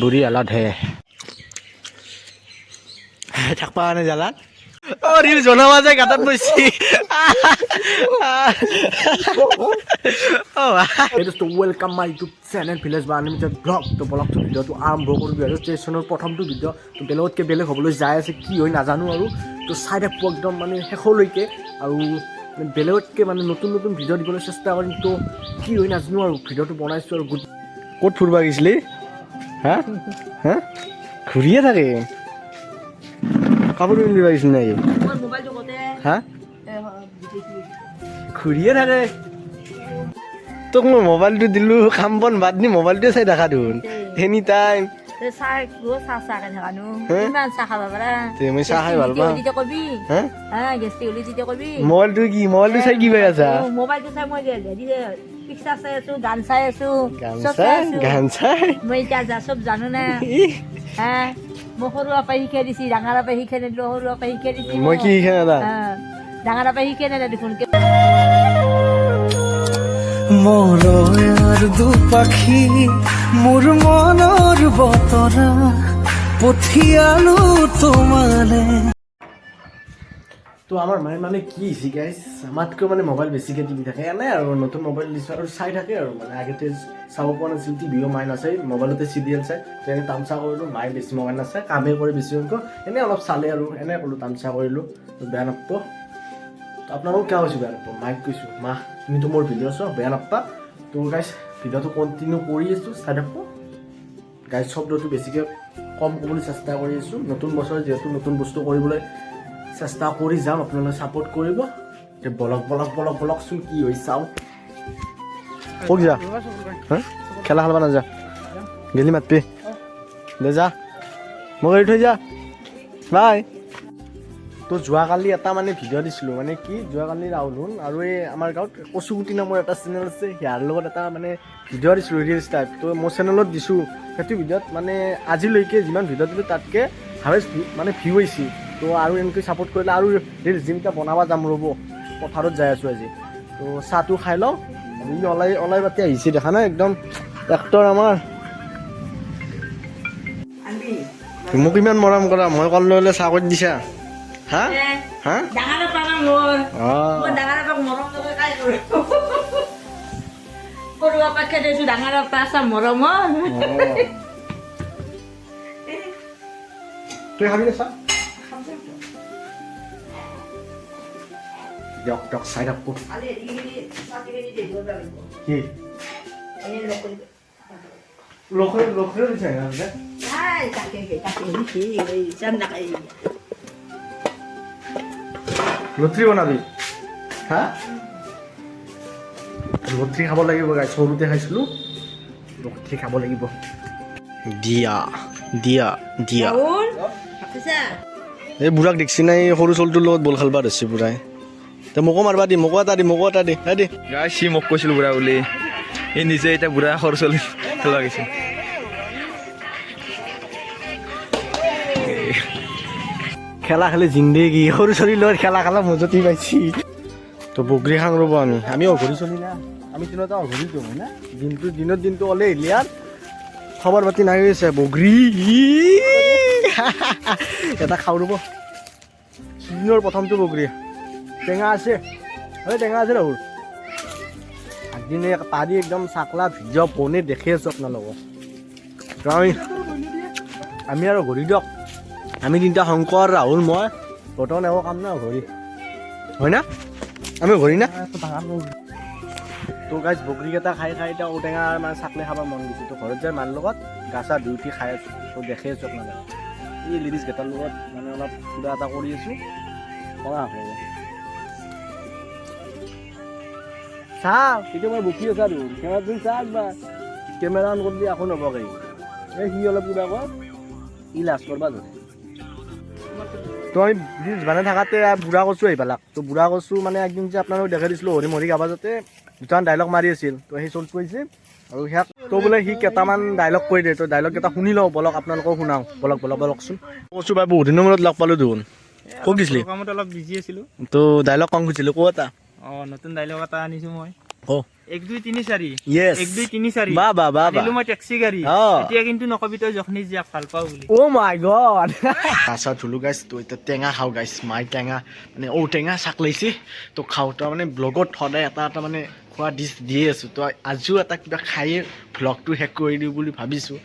বুঢ়ী আলাদ হে। থাকবা কাৰণে জালাত অ ৰিল জনাব যে গাঁতত বৈছি। Welcome my YouTube channel village বা আনলিমিটেড ব্লগ তো ব্লগটো ভিডিঅ'টো আৰম্ভ কৰোঁ দুহেজাৰ তেইছ চনৰ প্ৰথমটো ভিডিঅ' তো বেলেগতকৈ বেলেগ হ'বলৈ যাই আছে কি হয় নাজানো আৰু। তো চাই থাকব একদম মানে শেষলৈকে। আৰু বেলেগতকৈ মানে নতুন নতুন ভিডিঅ' দিবলৈ চেষ্টা কৰিম। তো কি হয় নাজানো আৰু ভিডিঅ'টো বনাইছোঁ আৰু গোট ক'ত ফুৰিব গৈছিলি? হা হা ঘূৰিয়ে থাকে। কাপোৰ পিন্ধি পাৰিছিল নেকি? মোৰ মোবাইলটো কতে হা ঘূৰিয়ে থাকে। তোক মই মোবাইলটো দিলোঁ কাম বন বাদ দি মোবাইলটোৱে চাই থাকা দেখোন এনি টাইম মোবাইলটো কি? মোবাইলটো চাই কি কৰি আছা? মোবাইলটো চাই মই পিক্সাৰ চাই আছো গান চাই আছো গান চাই আছো। গান চাই। মই এতিয়া যা চব জানো না? হা মোক সৰু আপাই শিকাই দিছি ডাঙৰ আপাই শিকাই নিদিলো সৰু আপাই শিকাই দিছি মই কি ডাঙৰ আপাই শিকাই নিদিলে দেখোন মৰয়াৰ দুপাখি মোৰ মনৰ বতৰা পঠিয়ালো তোমালে। তো আমাৰ মায়ে মানে কি হৈছে গাইছ আমাতকৈ মানে মোবাইল বেছিকৈ টিপি থাকে। এনে আৰু নতুন মোবাইল দিছোঁ আৰু চাই থাকে আৰু মানে। আগতে চাব পৰা নাছিল, টিভিও মায়ে নাচাই মোবাইলতে চিৰিয়েল চাই তো তামচা কৰিলোঁ, মায়ে বেছি মোবাইল নাচায়, কামেই কৰে বেছি সংখ্যক এনেই অলপ চালে আৰু, এনে ক'লোঁ তামচা কৰিলোঁ, তো বেয়া নাপাব। তো আপোনালোকক কিয় কৈছোঁ বেয়া নাপাব? মাইক কৈছোঁ, মা, তুমিতো মোৰ ভিডিঅ' চোৱা, বেয়া নাপাবা। তো গাইছ ভিডিঅ'টো কণ্টিনিউ কৰি আছোঁ, চাই থাকব গাইজ শব্দটো বেছিকৈ কম ক'বলৈ চেষ্টা কৰি আছোঁ। নতুন বছৰ যিহেতু নতুন বস্তু কৰিবলৈ চেষ্টা কৰি যাম, আপোনালোকে ছাপোৰ্ট কৰিব। এতিয়া বলক বলক বলক বলকচোন কি হৈ চাওঁ। ক'ত যা। খেলা খেলবা নাযা। গেলি মাতবি দে যা। মোক এৰি থৈ যা। বাই। তো যোৱাকালি এটা মানে ভিডিঅ' দিছিলোঁ মানে কি, যোৱাকালি ৰাহুল আৰু এই আমাৰ গাঁৱত কচুগুটি নামৰ এটা চেনেল আছে সিয়াৰ লগত এটা মানে ভিডিঅ' দিছিলোঁ ৰিলছ টাইপ তো মোৰ চেনেলত দিছোঁ, সেইটো ভিডিঅ'ত মানে আজিলৈকে যিমান ভিডিঅ' দিলোঁ, তাতকৈ হাৱেষ্ট মানে ভিউ হৈছে তো আৰু এনেকৈ ছাপোৰ্ট কৰিলে আৰু ৰিলছ যিকেইটা বনাব যাম ৰ'ব পথাৰত যাই আছোঁ আজি। তো চাহটো খাই লওঁ ই ওলাই ওলাই পাতি আহিছে দেখা নাই একদম এক্টৰ আমাৰ। মোক ইমান মৰম কৰা মই কল লৈ চাহ কৰি দিছা। হা? হা? ডাঙৰ আপাক খেদাইছো ডাঙৰ আপা দিয়ক দিয়ক চাই হেৰিখিনি চাকিখিনি কি? লটৰি বনাবি? হা লটৰি খাব লাগিব গাই সৰুতে খাইছিলোঁ। লটৰি খাব লাগিব। দিয়া দিয়া দিয়া। এই বুঢ়াক দেখছি নাই সৰু চলটোৰ লগত বল খেলবা ধৰছি বুঢ়াই। তে মোকো মাৰবা দি মোকো এটা দি মোকো এটা দি দি গাই সি মোক কৈছিল বুঢ়া বুলি সি নিজে এতিয়া বুঢ়া সৰু চলি খেলা গৈছে খেলা খেলি জিন্দেগী। সৰু ছোৱালীৰ লগত খেলা খেলা মজতি পাইছি। তো বগৰী খাং ৰ'ব আমি। আমি অঘৰি চলি না। আমি দিনত অঘৰি দিওঁ হয় না। দিনটো দিনত দিনটো ওলে আহিলে আৰু। খবৰ পাতি নাই গৈছে বগৰী। এটা খাওঁ ৰ'ব। দিনৰ প্ৰথমটো বগৰী? টেঙা আছে। এই টেঙা আছে ৰাহুল। আগদিনে পাৰি একদম চাকলা ভিডিঅ' ফোনে দেখি আছোঁ আপোনালোকক আমি আমি আৰু ঘূৰি দিয়ক। আমি তিনিটা শংকৰ, ৰাহুল, মই। বৰ্তমান একো কাম নাই ঘড়ী হয় না? আমি ঘড়ী না? তো গাইজ বগৰীকেইটা খাই খাই এতিয়া ঔটেঙা মানে চাকলি খাব মন গৈছে। তো ঘৰত যাই মাৰ লগত গা চা ধুই উঠি খাই আছোঁ। তো দেখি আছোঁ আপোনালোকে এই লেডিজকেইটাৰ লগত মানে অলপ কিবা এটা কৰি আছোঁ। কৰা হ'ব চাওক তেতিয়া মই বকি আছা দেখোন কেমেৰা তুমি চা একবাৰ কেমেৰা অন কৰি আকৌ নবকে এই সি অলপ কিবা কয় ই লাজ কৰবা ধৰে তো আমি ব্ৰিজ বানাই থাকাতে বুঢ়া কচু আহি পালাক তো বুঢ়া কচু মানে একদিন যে আপোনালোক দেখাই দিছিলোঁ হৰি মৰি গাবা যাতে দুটামান ডাইলগ মাৰি আছিল তো সেই চলটো আহিছে আৰু সিয়াক তো বোলে সি কেইটামান ডাইলগ কৈ দিয়ে তো ডাইলগ কেইটা শুনি লওঁ বলক আপোনালোকক শুনাওঁ বলক বলক বলকচোন কচু বাই বহুত দিনৰ মূৰত লগ পালোঁ দেখোন ক'ত গৈছিলি কামত অলপ বিজি আছিলোঁ তো ডাইলগ কম খুজিছিলোঁ ক'ত এটা অঁ নতুন ডাইলগ এটা আনিছোঁ মই। ক এক দুই তিনি চাৰি। Yes. এক দুই তিনি চাৰি। বা বা বা আনিলো মই টেক্সি গাড়ী। অ। এতিয়া কিন্তু নকবি তই জখনি জীয়াক ভালো পাওঁ বুলি। অ' মাই গড আচ্ছা ধুলো গাইছ তো এতিয়া টেঙা খাওঁ গাইছ মাই টেঙা মানে ঔ টেঙা চাক লাগিছে তো খাওঁ তো মানে ব্লগত সদায় এটা এটা মানে খোৱা ডিছ দিয়ে আছোঁ। তো আজিও এটা কিবা খায়ে ভ্লগটো শেষ কৰি দিওঁ বুলি ভাবিছোঁ।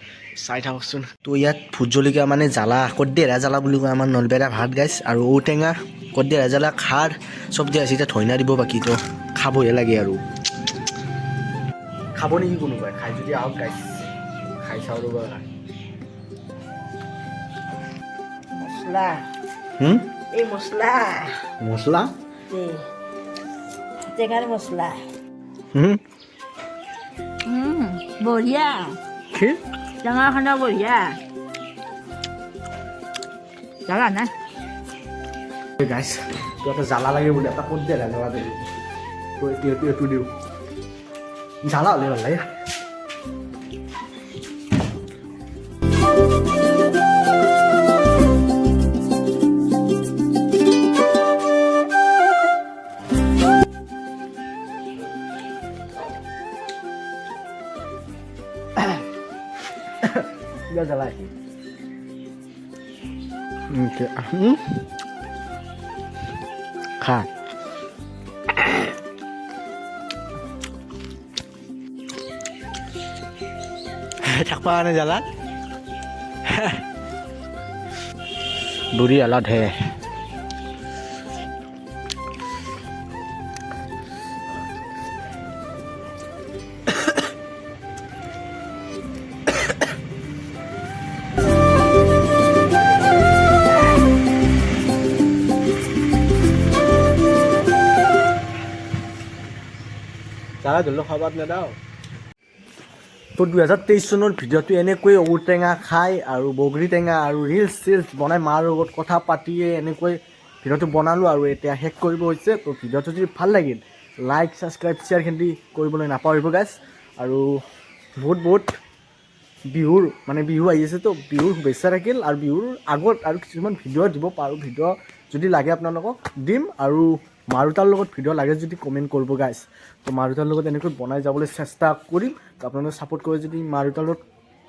চাই থাককচোন তো ইয়াত ভোট জলকীয়া মানে জ্বালা কদ্দেৰা জ্বালা বুলি কয় আমাৰ নলবেৰা ভাত গাইছ আৰু ঔটেঙা কদ্দেৰা জ্বালা খাৰ চব দিয়া আছে এতিয়া ধইনা দিব বাকী তো। খাবহে লাগে আৰু। খাব নেকি কোনোবাই? খাই যদি আহক গাইছ খাই চাওঁ ৰ'বা। মছলা। হুম? এই মছলা। মছলা? টেঙাৰ মছলা। হুম? বঢ়িয়া। কি? টেঙা খানা বঢ়িয়া। জানা না গাইছ তো এটা জ্বালা লাগে বুলি এটা ক'ত দিয়া জ্বালা দেই তো এইটো এইটো এইটো দিওঁ জ্বালা হ'লে ভালো লাগে কিবা জ্বালা আছে Okay. Hmm? খা থাকবা কাৰণে জালাত বুঢ়ী আলাত হে জালা ধৰিলেও খাবাত নেদাও তো দুহেজাৰ তেইছ চনৰ ভিডিঅ'টো এনেকৈ ঔটেঙা খাই আৰু বগৰী টেঙা আৰু ৰিলচ চিলচ বনাই মাৰ লগত কথা পাতিয়ে এনেকৈ ভিডিঅ'টো বনালোঁ আৰু এতিয়া শেষ কৰিব হৈছে। তো ভিডিঅ'টো যদি ভালো লাগিল, লাইক, ছাবস্ক্ৰাইব শ্বেয়াৰখিনি কৰিবলৈ নাপাহৰিব গাইছ আৰু বহুত বহুত বিহুৰ মানে বিহু আহি আছে তো, বিহুৰ শুভেচ্ছা থাকিল আৰু বিহুৰ আগত আৰু কিছুমান ভিডিঅ' দিব পাৰোঁ। ভিডিঅ' যদি লাগে আপোনালোকক দিম আৰু মাৰুতাৰ লগত ভিডিঅ' লাগে যদি কমেণ্ট কৰিব গাইছ তো মাৰুতাৰ লগত এনেকৈ বনাই যাবলৈ চেষ্টা কৰিম। তো আপোনালোকে ছাপোৰ্ট কৰে যদি মাৰুতাৰ লগত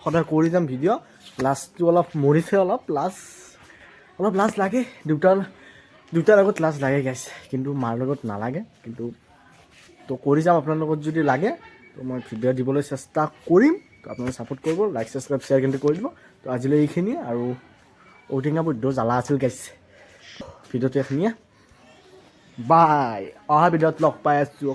সদায় কৰি যাম ভিডিঅ' লাজটো অলপ মৰিছে অলপ লাজ অলপ লাজ লাগে। দেউতাৰ দেউতাৰ আগত লাজ লাগে গাইছ কিন্তু মাৰ লগত নালাগে। কিন্তু তো কৰি যাম আপোনাৰ লগত যদি লাগে। তো মই ভিডিঅ' দিবলৈ চেষ্টা কৰিম। তো আপোনালোকে ছাপোৰ্ট কৰিব লাইক ছাবস্ক্ৰাইব শ্বেয়াৰ কিন্তু কৰি দিব। তো আজিলৈ এইখিনিয়ে আৰু ঔটেঙা বৈদ্য জ্বালা আছিল গাইছ ভিডিঅ'টো এইখিনিয়ে বাই অহা ভিডিঅ'ত লগ পাই আছোঁ